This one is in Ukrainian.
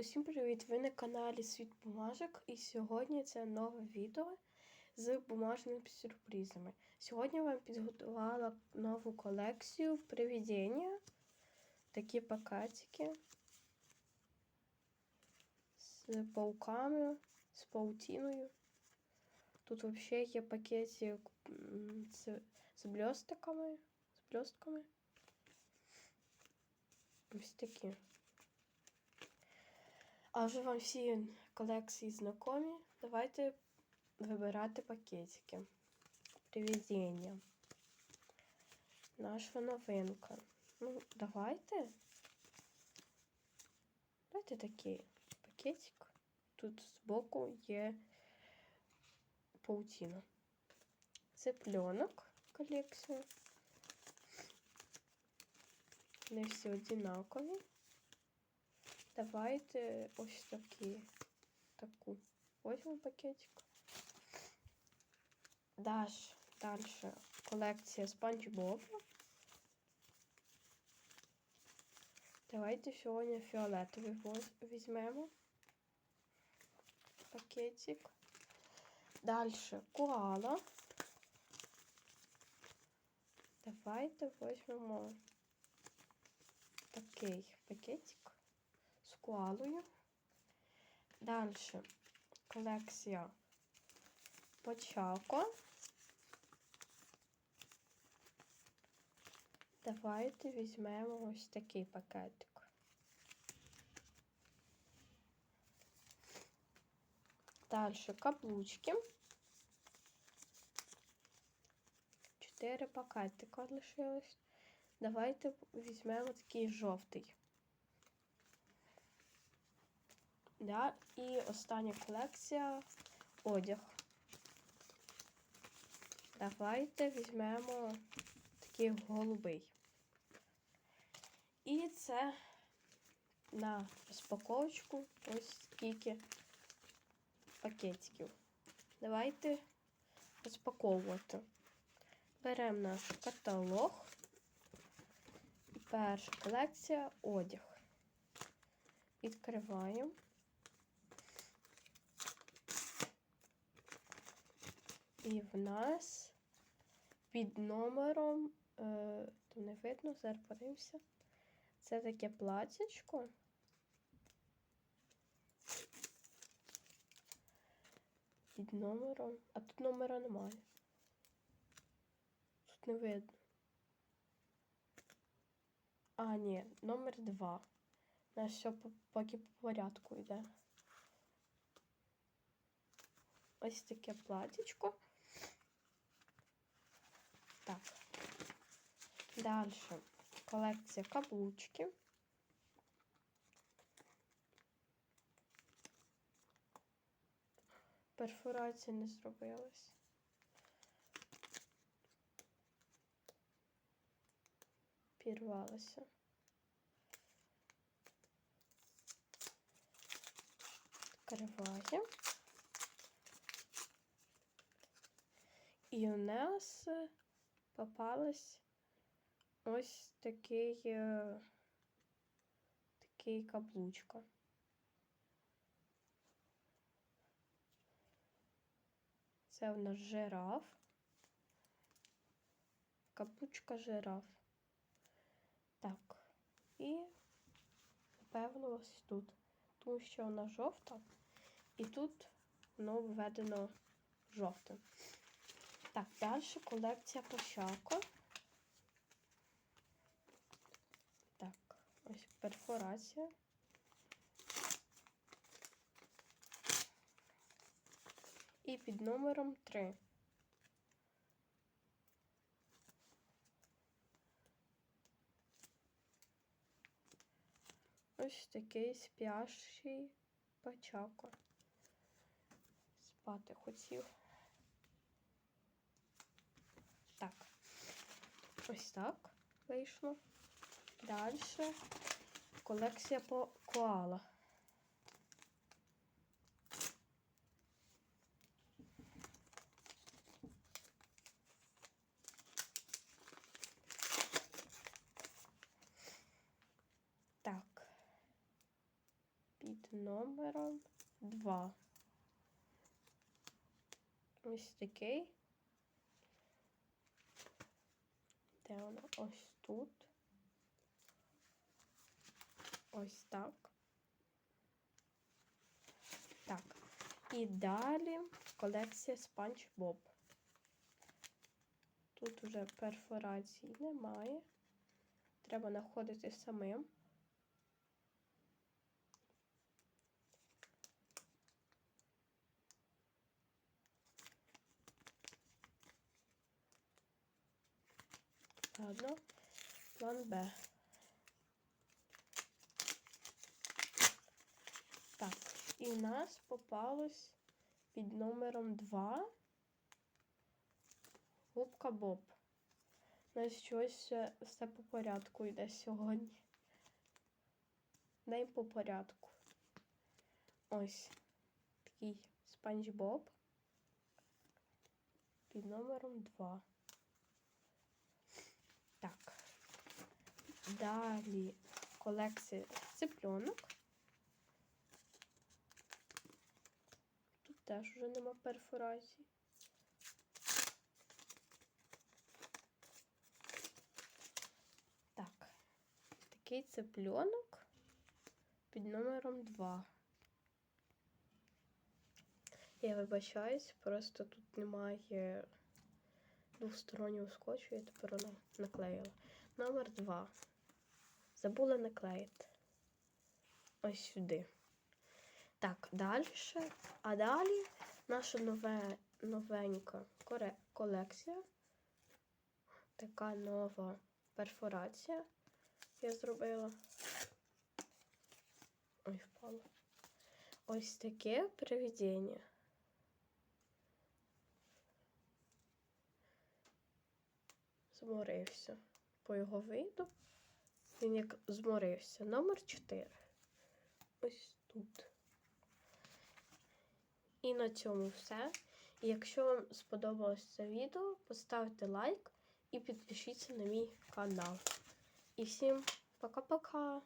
Усім привіт! Ви на каналі Світ Бумажок, і сьогодні це нове відео з бумажними сюрпризами. Сьогодні я вам підготувала нову колекцію привідення. Такі пакетики з пауками, з паутиною. Тут взагалі є пакетик з, з бльостиками, з бльостками. Ось такі. А вже вам всі колекції знайомі. Давайте вибирати пакетики. Привідення. Наша новинка. Ну, давайте. Давайте такий пакетик. Тут збоку є паутина. Це пленок колекція. Не всі одинакові. Давайте ось такі, таку возьмемо пакетик. Даш, далі колекція Спанч Боба. Давайте сьогодні фіолетовий візьмемо. Пакетик. Далі коала. Давайте візьмемо такий пакетик коалою. Далі колекція Почако. Давайте візьмемо ось такий пакетик. Далі каблучки. Чотири пакетика лишилось. Давайте візьмемо такий жовтий. Да? І остання колекція одяг. Давайте візьмемо такий голубий. І це на розпаковочку ось скільки пакетиків. Давайте розпаковувати. Беремо наш каталог. Перша колекція одяг. Відкриваємо. І в нас під номером, е, то не видно, зараз. Це таке платячко. Під номером. А тут номера немає. Тут не видно. А, ні, номер два. У нас все поки по порядку йде. Ось таке платічко. Так. Далі колекція каблучки. Перфорація не зробилась. Пірвалася. Відкриваємо. І у нас попалась ось такий е, такий каблучка. Це у нас жираф. Каблучка жираф. Так. І, напевно, ось тут. Тому що вона жовта. І тут воно введено жовтим. Так, далі колекція Пощако. Так, ось перфорація. І під номером 3. Ось такий спящий пачако. Спати хотів. Так. Ось так вийшло. Далі колекція по коала. Так, під номером 2. Ось такий. Де воно? Ось тут. Ось так. Так. І далі колекція Спанч Боб. Тут уже перфорацій немає. Треба знаходити самим. Ладно, план Б. Так, і в нас попалось під номером 2 губка Боб. У нас щось все, все по порядку йде сьогодні. День по порядку. Ось такий спанч Боб під номером 2. Так. Далі колекція цыпленок. Тут теж вже нема перфорацій. Так, такий цыпленок під номером 2. Я вибачаюсь, просто тут немає двостороннього скотчу, я тепер воно наклеїла. Номер 2. Забула наклеїти. Ось сюди. Так, далі. А далі наша нове, новенька колекція. Така нова перфорація я зробила. Ой, впало. Ось таке привідення. Зморився. По його виду. Він як зморився. Номер 4. Ось тут. І на цьому все. Якщо вам сподобалось це відео, поставте лайк і підпишіться на мій канал. І всім пока-пока!